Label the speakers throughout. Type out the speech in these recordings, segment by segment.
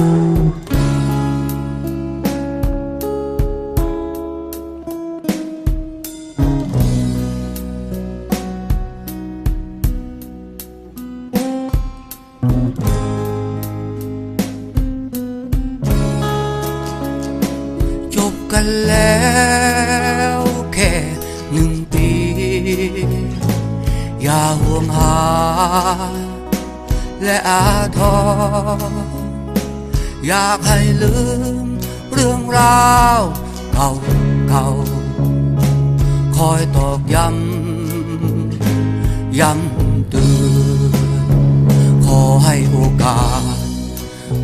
Speaker 1: จบกันแล้วแค่หนึ่งปี อย่าห่วงหา และอาทร อยากให้ลืมเรื่องราวเก่าเก่าคอยตอกย้ำย้ำเตือนขอให้โอกาส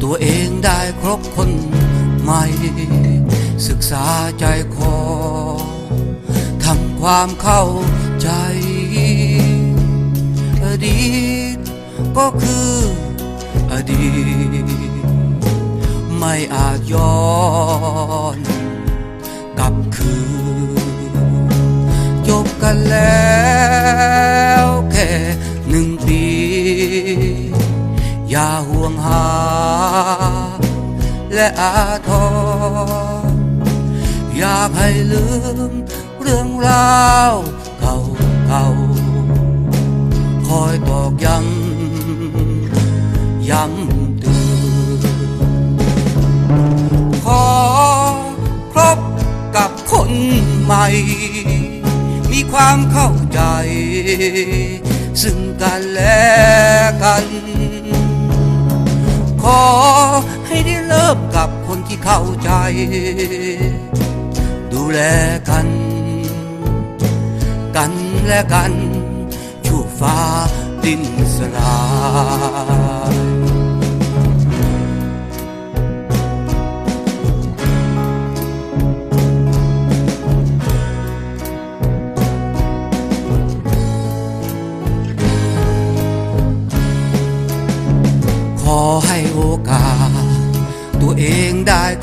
Speaker 1: ตัวเองได้ครบคนใหม่ ศึกษาใจคอทำความเข้าใจอดีตก็คืออดีต ไม่อาจย้อนกลับคืน จบกันแล้วแค่หนึ่งปี อย่าห่วงหา และอาทรอยากให้ลืมเรื่องราวเก่าเก่าๆคอยบอกย้ำย้ำเตือน ม่มีความเข้าใจ ซึ่งกันและกัน ขอให้ได้เลิกกับคนที่เข้าใจ ดูแลกัน กันและกันชั่วฟ้าดินสลาย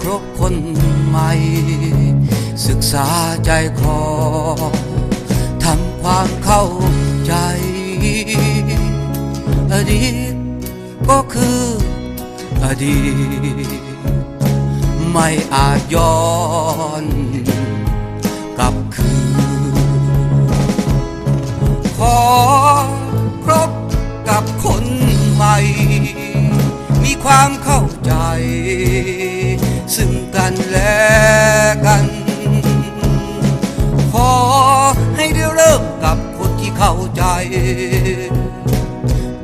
Speaker 1: ครบคนใหม่ ศึกษาใจคอทำความเข้าใจ อดีตก็คืออดีต ไม่อาจย้อนกลับคืนขอครบกับคนใหม่ มีความเข้าใจ กันและกัน ขอให้ได้เริ่มกับคนที่เข้าใจ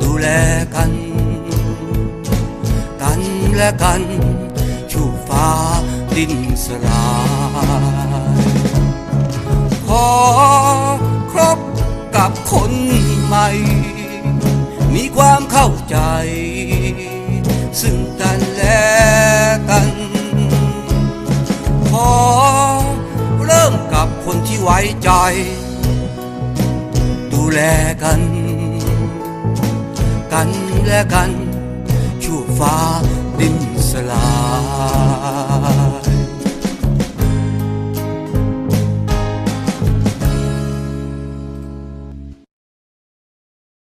Speaker 1: ดูแลกัน กันและกันชูฟ้าดินสลายขอครบกับคนใหม่ มีความเข้าใจ ไว้ใจ ดูแลกัน กันและกันชั่วฟ้าดินสลา